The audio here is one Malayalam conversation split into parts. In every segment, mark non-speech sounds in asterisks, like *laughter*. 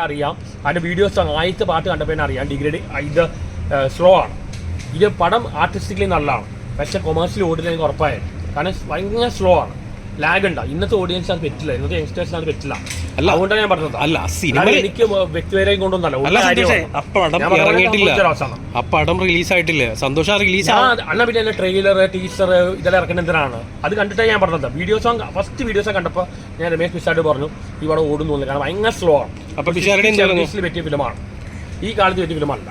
അറിയാം. അതിന്റെ വീഡിയോസ് ആദ്യത്തെ പാട്ട് കണ്ടപ്പോൾ തന്നെ അറിയാം. ഡിഗ്രേഡ് ഇത് സ്ലോ ആണ്. ഇത് പടം ആർട്ടിസ്റ്റിക്കലി നല്ലതാണ്. പക്ഷെ കൊമേഴ്സ്യലി ഓടില്ല എനിക്ക് ഉറപ്പായത് കാരണം ഭയങ്കര സ്ലോ ആണ്. ലാഗ് ഉണ്ടാവും ഇന്നത്തെ ഓഡിയൻസ് അത് പറ്റില്ല. ഇന്നത്തെ യങ്സ്റ്റേഴ്സ് അത് പറ്റില്ല. അല്ല. അതുകൊണ്ടാണ് ഞാൻ പറഞ്ഞത്. അല്ല സിനിമ എനിക്ക് വ്യക്തിപരമായി കൊണ്ടൊന്നല്ല ആ പടം ഇറങ്ങിയിട്ടില്ല. സംഭവിച്ച ആ പടം റിലീസ് ആയിട്ടില്ല. സന്തോഷ റിലീസ് അണ്ണ പിന്നെ ട്രെയിലർ ടീച്ചർ ഇതെല്ലാം ഇറക്കുന്ന എന്തിനാണ്? അത് കണ്ടിട്ടാണ് ഞാൻ പറഞ്ഞത്. Video song first video song കണ്ടപ്പോൾ ഞാൻ രമേശ് പിസായിട്ട് പറഞ്ഞു ഈ പടം ഓടുന്നു കാരണം ഭയങ്കര സ്ലോ ആണ്. അപ്പൊ പറ്റിയ ഫിലിമാണ് ഈ കാലത്ത് പറ്റിയ ഫിലിമല്ല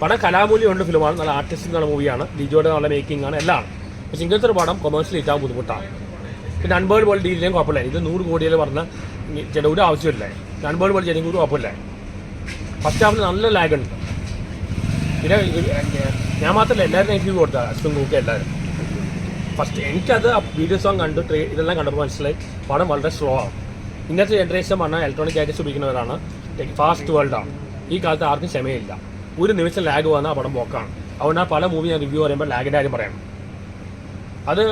പടം കലാമൂല്യമുണ്ട് ഫിലിമാണ് നല്ല ആർട്ടിസ്റ്റ് നല്ല മൂവിയാണ് ലിജോയുടെ നല്ല മേക്കിംഗ് ആണ്. എല്ലാം പക്ഷെ ഇങ്ങനത്തെ ഒരു പടം കൊമേഴ്സ്യൽ ഇട്ടാൻ ബുദ്ധിമുട്ടാണ്. പിന്നെ അൻപത് പോലെ ഡീലിനും കുഴപ്പമില്ല. ഇത് നൂറ് കോടിയിൽ പറഞ്ഞ ചില ഒരു ആവശ്യമില്ല. അൻപത് പോലെ ചെയ്യുന്ന ഒരു കുഴപ്പമില്ല. ഫസ്റ്റ് ഹാഫിൽ നല്ല ലാഗ് ഉണ്ട്. പിന്നെ ഞാൻ മാത്രമല്ല എല്ലാവരും എനിക്ക് കൊടുത്ത അസ്വം നോക്കി എല്ലാവരും. ഫസ്റ്റ് എനിക്കത് വീഡിയോ സോങ് കണ്ടു ട്രേ ഇതെല്ലാം കണ്ടപ്പോൾ മനസ്സിലായി. പടം വളരെ സ്ലോ ആണ്. ഇന്നത്തെ ജനറേഷൻ പറഞ്ഞാൽ ഇലക്ട്രോണിക് ഗാഡ്ജറ്റ്സ് ഉപയോഗിക്കുന്നവരാണ്. ഫാസ്റ്റ് വേൾഡാണ് ഈ കാലത്ത് ആർക്കും ക്ഷമയില്ല. ഒരു നിമിഷം ലാഗ് വന്നാൽ പടം പോക്കാണ് അതുകൊണ്ട് ആ പല മൂവി ഞാൻ റിവ്യൂ പറയുമ്പോൾ ലാഗിന്റെ കാര്യം പറയണം അത്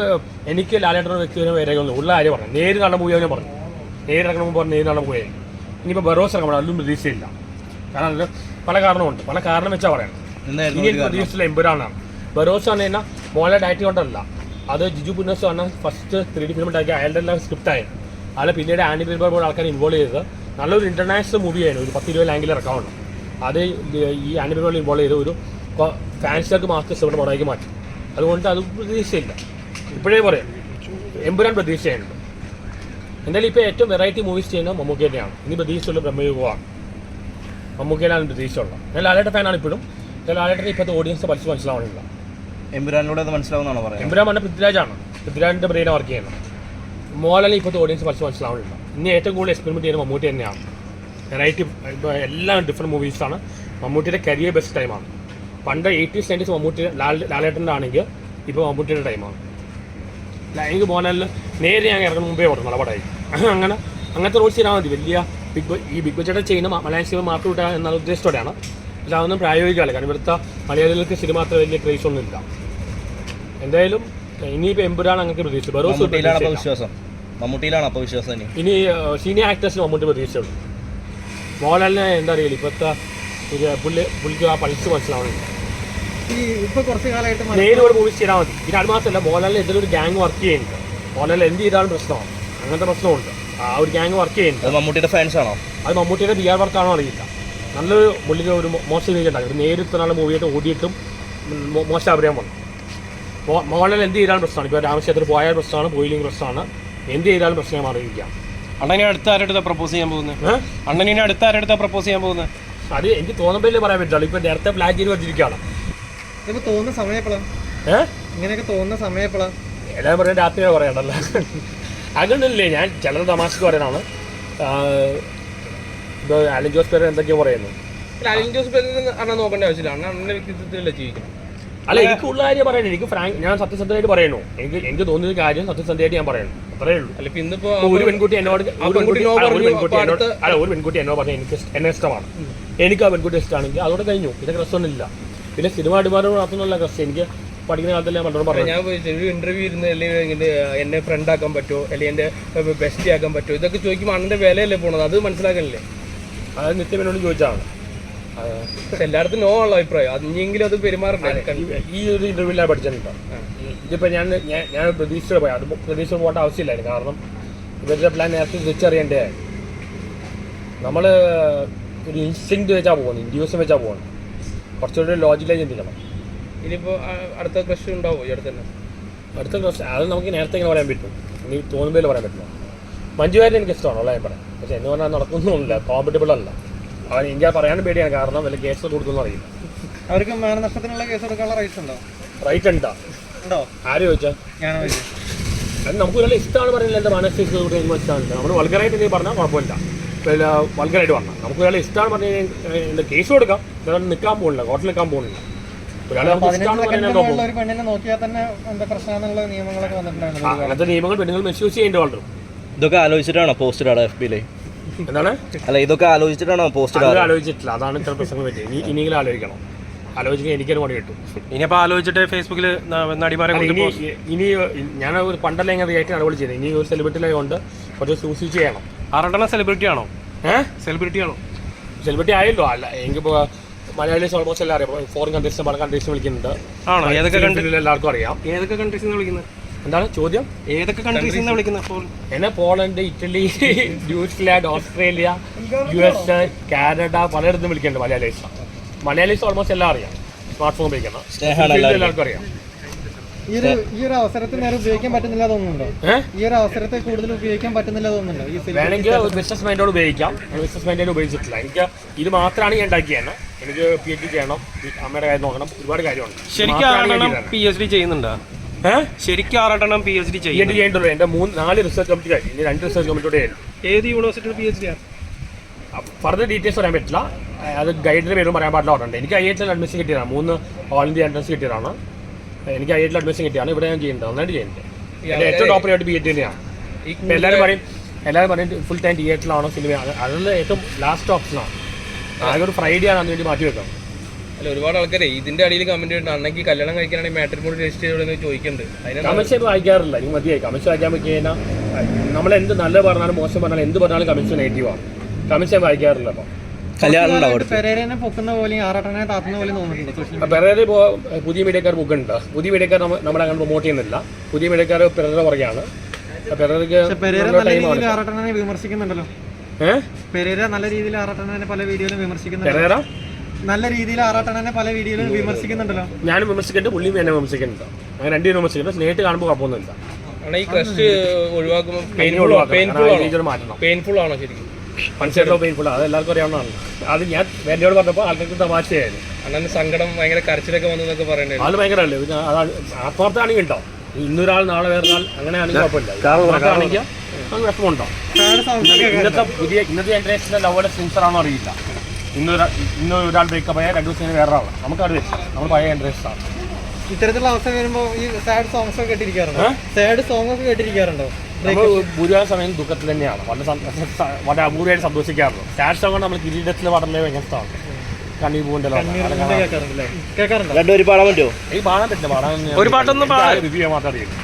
എനിക്ക് ലാലേട്ടൻ വ്യക്തിപരമായ വേറെ ഒന്നും ഉള്ള കാര്യം പറഞ്ഞു. നേര് നടന്ന പോയി അവനെ പറഞ്ഞു. നേര് ഇറങ്ങണം മുമ്പ് പറഞ്ഞു നേര് കാണുന്ന മൂവി ഇനിയിപ്പോൾ ബറോസ് ഇറങ്ങണം അതിലും പ്രതീക്ഷയില്ല. കാരണം അതിൽ പല കാരണമുണ്ട്. പല കാരണം വെച്ചാൽ പറയണം. ഇനി എനിക്ക് പ്രതീക്ഷിച്ചില്ല എമ്പുരാനാണ്. ബറോസ് ആണ് എന്നാൽ മോളെ ഡയറ്റ് കൊണ്ടല്ല. അത് ജിജു പുന്നസ് പറഞ്ഞ ഫസ്റ്റ് ത്രീ ഡി ഫിലിം ഉണ്ടാക്കിയ അയാളുടെ എല്ലാം സ്ക്രിപ്റ്റ് ആയത് അയാളെ പിന്നീട് ആൻഡി ബിൽബർ പോലെ ആൾക്കാർ ഇൻവോൾവ് ചെയ്തത്. നല്ലൊരു ഇന്റർനാഷണൽ മൂവി ആയിരുന്നു. ഒരു പത്ത് ഇരുപത് ലാംഗിൽ ഇറക്കാവുന്നു അത് ഈ ആൻഡി ബിൽബർ ഇൻവോൾവ് ചെയ്ത് ഒരു ഫാൻസുകാർക്ക് മാത്രം ഇവിടെ മുടക്കി മാറ്റി. അതുകൊണ്ട് അത് പ്രതീക്ഷയില്ല. ഇപ്പോഴേ പറയാം. എമ്പുരാൻ പ്രതീക്ഷയുണ്ട് എന്തായാലും ഇപ്പോൾ ഏറ്റവും വെറൈറ്റി മൂവീസ് ചെയ്യുന്ന മമ്മൂക്കേനെയാണ് ഇനി പ്രതീക്ഷയുള്ള ബ്രഹ്മയുഗമാണ് മമ്മൂക്കേനാണ് പ്രതീക്ഷയുള്ള ഞാൻ ലാലേട്ട ഫാനാണ് ഇപ്പോഴും. ഞാൻ ലാലേട്ടന്റെ ഇപ്പോഴത്തെ ഓഡിയൻസ് പഠിച്ച് മനസ്സിലാവണില്ല എമ്പുരാനിലൂടെ അത് മനസ്സിലാവുന്നതാണോ പറയുന്നത് എമ്പുരാൻ പറഞ്ഞ പൃഥ്വിരാജാണ്. പൃഥ്വിരാജിന്റെ ബ്രെയിൻ വർക്ക് ചെയ്യുന്നത് മോഹൻലാലിനെ ഇപ്പോഴത്തെ ഓഡിയൻസ് പഠിച്ച് മനസ്സിലാവണില്ല ഇനി ഏറ്റവും കൂടുതൽ എക്സ്പെരിമെന്റ് ചെയ്യുന്ന മമ്മൂട്ടി തന്നെയാണ്. വെറൈറ്റി ഇപ്പോൾ എല്ലാം ഡിഫറെന്റ് മൂവീസാണ് മമ്മൂട്ടിയുടെ കരിയർ ബെസ്റ്റ് ടൈമാണ് പണ്ട് എയ്റ്റീസ് നയന്റീസ് മമ്മൂട്ടി ലാൽ ലാലേട്ടന്റെ ആണെങ്കിൽ ഇപ്പോൾ മമ്മൂട്ടിയുടെ ടൈമാണ് ല- പോകാനല്ല മോഹൻലാലിൽ നേരെ ഞാൻ ഇറങ്ങുന്ന മുമ്പേ ഓടണം പടമായി *laughs* അങ്ങനെ അങ്ങനത്തെ റോഡ് ചെയ്താൽ മതി. വലിയ ബിഗ് ബ- ഈ ബിഗ് ബജറ്റ് ചെയ്യുന്ന മലയാളം സിനിമ മാർക്ക് കിട്ടുക എന്ന ഉദ്ദേശത്തോടെയാണ്. പക്ഷെ അതൊന്നും പ്രായോഗികമല്ല. കാരണം ഇവിടുത്തെ മലയാളികൾക്ക് സിനിമ അത്ര വലിയ ക്രേസ് ഒന്നും ഇല്ല. എന്തായാലും ഇനിയിപ്പോൾ എമ്പുരാണ് അങ്ങനത്തെ പ്രതീക്ഷ ബറോസ് വിശ്വാസം. മമ്മൂട്ടിയിലാണ് അപ്പോൾ വിശ്വാസം ഇനി. സീനിയർ ആക്ടേഴ്സിന് മമ്മൂട്ടി പ്രതീക്ഷയുള്ളൂ മോഹൻലാലിനെ എന്താ അറിയില്ല ഇപ്പോഴത്തെ പുള്ളി പുള്ളിക്ക് ആ പൾസ് മനസ്സിലാവുന്നില്ല ഈ ഇപ്പൊ കുറച്ച് കാലമായിട്ട് മൂവീസ് ചെയ്താൽ മതി. പിന്നെ അത് മാത്രമല്ല മോഹൻലാലിന് എന്തെങ്കിലും ഒരു ഗ്യാങ് വർക്ക് ചെയ്യുന്നുണ്ട്. മോഹൻലാൽ എന്ത് ചെയ്താലും പ്രശ്നമാണ് അങ്ങനത്തെ പ്രശ്നമുണ്ട്. ആ ഒരു ഗ്യാങ് വർക്ക് ചെയ്യുന്നുണ്ട്. അത് മമ്മൂട്ടിയുടെ ഫാൻസ് ആണോ? അത് മമ്മൂട്ടിയുടെ ബി ആർ വർക്കാണോ അറിയില്ല. നല്ലൊരു പുള്ളിക്ക് ഒരു മോശം ഇമേജ് ഉണ്ടാകും ഒരു നേരിട്ട് നല്ല മൂവിയായിട്ട് ഓടിയിട്ടും മോശം അഭിനയം വന്നു. മോഹൻലാൽ എന്ത് ചെയ്താലും പ്രശ്നമാണ്. ഇപ്പോൾ രാമക്ഷേത്രത്തിൽ പോയാൽ പ്രശ്നമാണ് പോയില്ലെങ്കിൽ പ്രശ്നമാണ്. എന്ത് ചെയ്താലും പ്രശ്നം അറിയിക്കാം അണ്ണനെ അടുത്ത ആരുടെ പ്രപ്പോസ് ചെയ്യാൻ പോകുന്നത് അണ്ണനെ അടുത്ത ആരുടെ പ്രപ്പോസ് ചെയ്യാൻ പോകുന്നത് അത് എനിക്ക് തോന്നുമ്പോഴേ പറയാൻ പറ്റുള്ളൂ ഇപ്പോൾ നേരത്തെ പ്ലാൻ ചെയ്ത് വെച്ചിരിക്കുകയാണ്. തോന്നുന്ന സമയം ഏഹ് ഇങ്ങനെയൊക്കെ തോന്നുന്ന സമയം എപ്പോഴാ എല്ലാവരും പറയാൻ രാത്രിയോ പറയണ്ടല്ലോ. അങ്ങനെയല്ലേ ഞാൻ ചിലർ തമാശക്ക് പറയുന്നതാണ് ഇപ്പോൾ അലൻ ജോസ് പേര് എന്തൊക്കെയോ പറയുന്നു. അലിൻ ജോസ് പേരിൽ അണ്ണൻ നോക്കേണ്ട ആവശ്യമില്ല. അണ്ണൻ അണ്ണന്റെ വ്യക്തിത്വത്തിലല്ല ജീവിക്കണം. അല്ല എനിക്ക് ഉള്ള കാര്യം പറയണേ എനിക്ക് ഫ്രാങ്ക് ഞാൻ സത്യസന്ധമായിട്ട് പറയുന്നു. എനിക്ക് എനിക്ക് തോന്നിയ കാര്യം സത്യസന്ധമായിട്ട് ഞാൻ പറയുന്നു. അത്രേ ഉള്ളൂ. അല്ല ഇപ്പൊ ഇന്നിപ്പോ ഒരു പെൺകുട്ടി എന്നോട് ഒരു പെൺകുട്ടി എന്നോട് അല്ല ഒരു പെൺകുട്ടി എന്നോട് പറഞ്ഞു എനിക്ക് എന്നെ ഇഷ്ടമാണ്. എനിക്ക് ആ പെൺകുട്ടി ഇഷ്ടമാണെങ്കിൽ അതോടെ കഴിഞ്ഞു. ഇതൊക്കെ പ്രശ്നമൊന്നുമില്ല പിന്നെ സിനിമ അടിമാരോട് മാത്രമല്ല കസ്റ്റ് എനിക്ക് പഠിക്കുന്ന കാലത്തല്ലേ ഞാൻ പലരോടും പറഞ്ഞു ഞാൻ ഒരു ഇന്റർവ്യൂ ഇരുന്ന് അല്ലെങ്കിൽ എന്നെ ഫ്രണ്ട് ആക്കാൻ പറ്റുമോ? അല്ലെങ്കിൽ എന്റെ ബെസ്റ്റ് ആക്കാൻ പറ്റുമോ? ഇതൊക്കെ ചോദിക്കുമ്പോൾ അണ്ണന്റെ വിലയല്ലേ പോണത്? അത് മനസ്സിലാക്കണില്ലേ? അത് നിത്യം എന്നോട് ചോദിച്ചാണ്. എല്ലായിടത്തും നോ ഉള്ള അഭിപ്രായം. അതിനെങ്കിലും അത് പെരുമാറണ്ടേ? ഈ ഒരു ഇന്റർവ്യൂ ഞാൻ ഇതിപ്പോൾ ഞാൻ ഞാൻ- ഞാൻ പ്രതീക്ഷിച്ച് പോയി. അത് പ്രതീക്ഷ പോകേണ്ട ആവശ്യമില്ലായിരുന്നു. കാരണം ഇവരുടെ പ്ലാൻ നേരത്തെ തിരിച്ചറിയേണ്ടതായിരുന്നു നമ്മൾ ഒരു ഇൻസ്റ്റിങ് വെച്ചാൽ പോകുന്നത് ഇൻഡ്യൂസ് വെച്ചാൽ പോകുന്നത് കുറച്ചുകൂടി ലോജിക്കലായി ചിന്തിക്കണം ഇനിയിപ്പോൾ അടുത്ത ക്രഷ് ഉണ്ടാവുമോ ഈ അടുത്ത് തന്നെ? അടുത്ത ക്രഷ് അത് നമുക്ക് നേരത്തെ ഇങ്ങനെ പറയാൻ പറ്റും. ഇനി തോന്നുമ്പോൾ പറയാൻ പറ്റില്ല മഞ്ജുവാരി എനിക്ക് ഇഷ്ടമാണ് ഉള്ള ഞാൻ പറയാം. പക്ഷേ എന്ന് പറഞ്ഞാൽ നടക്കുന്നൊന്നുമില്ല കോമ്പറ്റബിൾ അല്ല. അവൻ ഇന്ത്യ പറയാൻ പേടിയാണ് കാരണം വല്ല കേസ് കൊടുക്കുന്നു അറിയില്ല. അവർക്ക് മാനനഷ്ടത്തിനുള്ള കേസ് എടുക്കാനുള്ള റൈറ്റ്സ് ഉണ്ടോ? റൈറ്റ് ഉണ്ടാ? ഉണ്ടോ? ആര് ചോദിച്ചാൽ ഞാനോ അത് നമുക്ക് നല്ല ഇഷ്ടമാണ് പറയുന്നത് എന്റെ മാനസിക ഇഷ്ടമാണ് നമ്മൾ വൾഗറായിട്ട് നീ പറഞ്ഞാൽ കുഴപ്പമില്ല. പിന്നെ വൾഗറായിട്ട് പറഞ്ഞാൽ നമുക്ക് ഒരാളെ ഇഷ്ടമാണ് പറഞ്ഞു കഴിഞ്ഞാൽ കേസ് കൊടുക്കാം. ഒരാൾ നിൽക്കാൻ പോകുന്നില്ല കോർട്ടിൽ നിൽക്കാൻ പോകുന്നില്ല. അങ്ങനത്തെ നിയമങ്ങൾ പെണ്ണുങ്ങൾ മിസ്യൂസ് ചെയ്യേണ്ടി വളരെ ഇതൊക്കെ ആലോചിച്ചിട്ടാണോ പോസ്റ്റ് ആണ് എഫ് ബിയിലെ എന്താണ്? അല്ല ഇതൊക്കെ ആലോചിച്ചിട്ടാണോ പോസ്റ്റ് അത് ഇടാറ് ആലോചിച്ചിട്ടില്ല. അതാണ് ഇത്ര പ്രശ്നങ്ങൾ പറ്റിയത്. ഇനി ഇനിയെങ്കിലും ആലോചിക്കണം. ആലോചിക്കാൻ എനിക്കൊരു പണി കിട്ടും. ഇനിയിപ്പോ ആലോചിച്ചിട്ട് ഫേസ്ബുക്കിൽ നടിമാരെ ഇനി ഇനി ഞാൻ ഒരു പണ്ടല്ല ഇങ്ങനെ റിയാക്ട് നടപടി ചെയ്തത്. ഇനി ഒരു സെലിബ്രിറ്റിയിലായതുകൊണ്ട് കുറച്ച് സൂക്ഷിച്ച് ചെയ്യണം. ആറെണ്ണം സെലിബ്രിറ്റി ആണോ? ഏഹ് സെലിബ്രിറ്റി ആണോ? സെലിബ്രിറ്റി ആയല്ലോ. അല്ല എനിക്കിപ്പോൾ മലയാളീസ് ഓൾമോസ്റ്റ് എല്ലാം അറിയാം. ഫോറിൻ കൺട്രീസ് പല കൺട്രീസ് വിളിക്കുന്നുണ്ട്. ആണോ? ഏതൊക്കെ കൺട്രീസ് എല്ലാവർക്കും അറിയാം. ഏതൊക്കെ കൺട്രീസിൽ നിന്ന് വിളിക്കുന്നത് എന്താണ്? ചോദ്യം? ഏതൊക്കെ കൺട്രീസിൽ നിന്ന് വിളിക്കുന്നത് എന്നെ Poland Italy *laughs* New Zealand Australia U S Canada പലയിടത്തും വിളിക്കുന്നുണ്ട് മലയാളീസ്. മലയാളീസ് ഓൾമോസ്റ്റ് എല്ലാം അറിയാം. സ്മാർട്ട് ഫോൺ എല്ലാവർക്കും. എല്ലാവർക്കും അറിയാം. ഈ ഒരു ഈ ഒരു അവസരത്തിൽ നേരെ ഉപയോഗിക്കാൻ പറ്റുന്നില്ല തോന്നുന്നുണ്ടോ? ഈ ഒരു അവസരത്തെ കൂടുതൽ ഉപയോഗിക്കാൻ പറ്റുന്നില്ല തോന്നുന്നുണ്ടോ ഈ വേണമെങ്കിൽ ബിസിനസ് മൈൻഡോട് ഉപയോഗിക്കാം. ബിസിനസ് മൈൻഡോട് ഉപയോഗിച്ചിട്ടില്ല. എനിക്ക് ഇത് മാത്രമാണ് ഞാൻ ഉണ്ടാക്കിയത് എനിക്ക് പി എച്ച് ഡി ചെയ്യണം അമ്മയുടെ കാര്യം നോക്കണം. ഒരുപാട് കാര്യമുണ്ട്. ശരിക്കും. പി എച്ച് ഡി ചെയ്യുന്നുണ്ടോ? ശരിക്കും ആറെണ്ണം പി എച്ച് ഡി ചെയ്യേണ്ടത് എന്റെ മൂന്ന് നാല് റിസർച്ച് കമ്മിറ്റി കഴിഞ്ഞു ഇനി രണ്ട് റിസർച്ച് കമ്മിറ്റിയോടെ ഏത് യൂണിവേഴ്സിറ്റിയിൽ P H D further details പറയാൻ പറ്റില്ല. അത് ഗൈഡിന് പേരും പറയാൻ പാടില്ല. ഓർഡർ എനിക്ക് ഐ എച്ച് അഡ്മിഷൻ കിട്ടിയതാണ്. മൂന്ന് ഓൾ ഇന്ത്യ അഡ്മിഷൻ കിട്ടിയതാണ്. എനിക്ക് ഐ ഐടിയിൽ അഡ്മിഷൻ കിട്ടിയാണ് ഇവിടെ ഞാൻ ചെയ്യുന്നത് നന്നായിട്ട് ചെയ്യുന്നുണ്ട്. എന്റെ ഏറ്റവും ടോപ്പ് ആയിട്ട് ബി എഡ് തന്നെയാണ്. ഇപ്പം എല്ലാവരും പറയും എല്ലാവരും പറയും ഫുൾ ടൈം തിയേറ്ററിലാണോ സിനിമയാണ് അതിൽ ഏറ്റവും ലാസ്റ്റ് ഓപ്ഷനാണ് ആകെ ഒരു ഫ്രൈഡേ ആണ് അതിന് വേണ്ടി മാറ്റി വെക്കാം അല്ല ഒരുപാട് ആൾക്കാരെ ഇതിന്റെ അടിയിൽ കമന്റ് ഇട്ടുണ്ട് അന്നെങ്കിൽ കല്യാണം കഴിക്കാനാണെങ്കിൽ മാട്രിമോണി രജിസ്റ്റർ ചെയ്തോടെന്ന് ചോദിക്കുന്നുണ്ട്. ഇപ്പോൾ വായിക്കാറില്ല. ഇനി മതിയായി. കമൻസ് വായിക്കാൻ പറ്റി കഴിഞ്ഞാൽ നമ്മൾ എന്ത് നല്ല പറഞ്ഞാലും മോശം പറഞ്ഞാലും എന്ത് പറഞ്ഞാലും കമൻസ് നെഗറ്റീവാണ് ഞാൻ വായിക്കാറില്ല അപ്പം കല്യാണം ഉണ്ടാവും ആയിട്ട് പെരേരനെ പൊക്കുന്ന പോലെയും ആറാട്ടനെ താത്തുന്ന പോലെയും തോന്നുന്നുണ്ടോ സോഷ്യൽ പെരേര ഇപ്പോൾ പുതിയ മീഡിയക്കാർ ബുക്കുണ്ട് പുതിയ മീഡിയക്കാർ നമ്മ- നമ്മളെ അങ്ങനെ പ്രൊമോട്ട് ചെയ്യുന്നില്ല. പുതിയ മീഡിയക്കാർ പെരേര പുറകെയാണ്. പക്ഷെ പെരേര നല്ല രീതിയിൽ ആറാട്ടനെ വിമർശിക്കുന്നുണ്ടല്ലോ. ഏഹ് പെരേര നല്ല രീതിയിൽ ആറാട്ടനെ പല വീഡിയോയിലും വിമർശിക്കുന്നുണ്ട് പെരേര? നല്ല രീതിയിൽ ആറാട്ടനെ പല വീഡിയോയിലും വിമർശിക്കുന്നുണ്ടല്ലോ. ഞാനും വിമർശിക്കുന്നുണ്ട് പുള്ളിയും എന്നെ വിമർശിക്കുന്നുണ്ട്. അങ്ങനെ രണ്ടുപേരും വിമർശിക്കുന്നുണ്ട്. നേരിട്ട് കാണുമ്പോൾ കുഴപ്പമൊന്നുമില്ല. ഈ ക്രഷ് ഒഴിവാക്കുമ്പോൾ പെയിൻഫുൾ ഒഴിവാക്കണം. പെയിൻഫുൾ കാരണം ആ രീതിയിൽ മാറ്റണം. പെയിൻഫുൾ ആണോ ശരിക്കും? പണിച്ചേട്ടോ പെയിൻഫുൾ അത് എല്ലാവർക്കും അറിയാവുന്നതാണ്. അത് ഞാൻ എന്നോട് പറഞ്ഞപ്പോൾ ആൾക്കാർക്ക് തമാശയായിരുന്നു. അണ്ണന് സങ്കടം ഭയങ്കര കരച്ചിലൊക്കെ വന്നു എന്നൊക്കെ പറയണ്ടേ അത് ഭയങ്കരമല്ലേ പിന്നെ അതാണ് ആത്മാർത്ഥമാണെങ്കിൽ ഉണ്ടാവും ഇന്നൊരാൾ നാളെ വേറൊരാൾ അങ്ങനെയാണെങ്കിൽ കുഴപ്പമില്ല. ആണെങ്കിൽ അത് വിഷമമുണ്ടോ? ഇന്നത്തെ പുതിയ ഇന്നത്തെ ജനറേഷന്റെ ലവോടെ സിൻസർ ആണോ അറിയില്ല. ഇന്നൊരാ ഇന്ന് ഒരാൾ ബ്രേക്കപ്പ് ആയാൽ രണ്ട് ദിവസം വേറെ ആളാണ് നമുക്ക് അവിടെ വെച്ച് നമ്മൾ പഴയ ജനറേഷൻ ആണ്. ഇത്തരത്തിലുള്ള അവസ്ഥ വരുമ്പോൾ ഈ സാഡ് സോങ്സ് ഒക്കെ കേട്ടിരിക്കാറുണ്ടോ? സാഡ് സോങ് ഒക്കെ കേട്ടിരിക്കാറുണ്ടോ? നമ്മൾ ഭൂരിഭാഗം സമയം ദുഃഖത്തിൽ തന്നെയാണ്. വളരെ വളരെ അപൂർവമായിട്ട് സന്തോഷിക്കാറുള്ളൂ. സാഡ് സോങ് നമ്മൾ കിരീടത്തിൽ വളരെ ഭയങ്കര കണ്ണീർ പൂവിന്റെ പാടാൻ പറ്റുമോ? പാടാൻ പറ്റില്ല പാടാൻ ഒരു പാട്ടൊന്നും റിവ്യൂ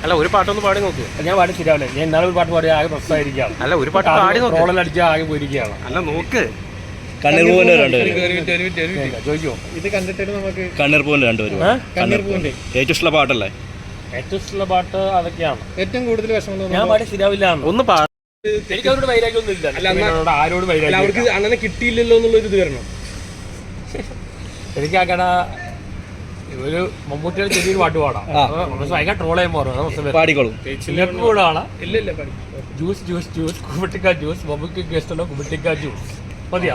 അല്ല ഒരു പാട്ടൊന്നും പാടി നോക്കൂ. ഞാൻ പാടി ശരിയാവില്ല. ഞാൻ ഇന്നാളെ ഒരു പാട്ട് പാടി ആകെ പ്രശ്നമായിരിക്കുകയാണ് അല്ല ഒരു പാട്ട് പാടി നോക്ക്. ട്രോളിൽ അടിച്ച് ആകെ പോയിരിക്കുകയാണ്. അല്ല നോക്ക്. കണ്ണീർ പൂവിന്റെ രണ്ടുപേരും ഒരു ഒരു ഒരു ചോദിക്കുമോ ഇത് കണ്ടിട്ട് നമുക്ക് കണ്ണീർ പൂവിന്റെ രണ്ടുപേരും കണ്ണീർ പൂവിന്റെ. ഏറ്റവും ഇഷ്ടമുള്ള പാട്ടല്ലേ? ഏറ്റവും ഇഷ്ടമുള്ള പാട്ട് അതൊക്കെയാണ്. ഏറ്റവും കൂടുതൽ വിഷമം ഞാൻ പാട്ട് പാടി ശരിയാവില്ല ഒന്ന് പാ എനിക്ക് അവരോട് വൈരാഗ്യമൊന്നും ഇല്ല അല്ല, എന്നാ- ആരോട് അല്ല വൈരാഗ്യം അവർക്ക് അണ്ണനെ കിട്ടിയില്ലല്ലോ എന്നുള്ളൊരു ഇത് വരണം. എനിക്ക് അങ്ങനെ ഒരു മമ്മൂട്ടിയുടെ ചെറിയൊരു പാട്ട് പാടാം. അപ്പൊ പക്ഷെ ഭയങ്കര ട്രോൾ ചെയ്യുമ്പോൾ പാടിക്കോളൂ. ചിലർക്ക് കൂടാണ് ഇല്ല ഇല്ല ജ്യൂസ് ജ്യൂസ് ജ്യൂസ് കുബിട്ടിക്ക ജ്യൂസ് മമ്മൂക്ക് ഗസ്റ്റ് ഉള്ള ജ്യൂസ് മതിയാ?